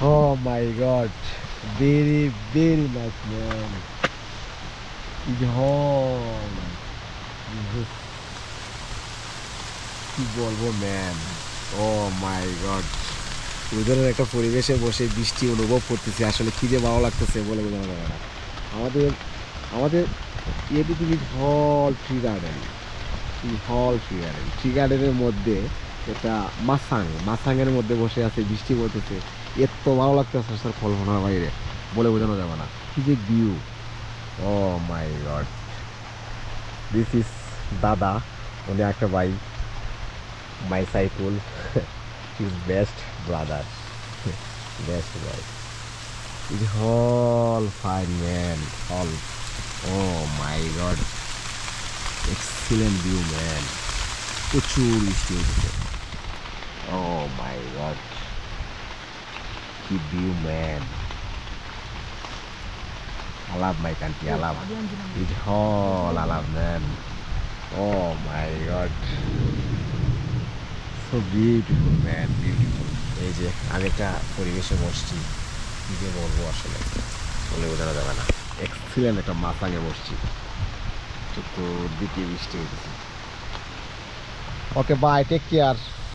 Oh my god. Very, very nice man. ইহন কি বলব man O my god ওই একটা পরিবেশে বসে বৃষ্টি অনুভব করতেছি। আসলে কি যে ভালো লাগতেছে বলে বোঝানো যাবে না। আমাদের আমাদের ইয়ে পৃথিবীর হল ট্রি গার্ডেন। হল ট্রি গার্ডেন। ট্রি গার্ডেনের মধ্যে এটা মাসাং মাসাংয়ের মধ্যে বসে আছে, বৃষ্টি পড়তেছে। এত ভালো লাগতেছে স্যার কল্পনার বাইরে, বলে বোঝানো যাবে না। কি যে view oh my god this is দাদা, উনি একটা ভাই, my cycle is best brother best ভাই ইজ হল ফাইন ম্যান হল ও my god excellent view man প্রচুর বৃষ্টি হয়েছে মাই গড কি view man I love my country. I love it all. I love man. Oh my god. So beautiful, man. Beautiful. এই যে আমি একটা পরিবেশে বসছি, কি যে বলব আসলে বলে বোঝানো যাবে না এক্সিলেন্ট একটা মাথাঙে বসছি চতুর্দিকে বৃষ্টি হইতেছে ওকে বাই টেক কেয়ার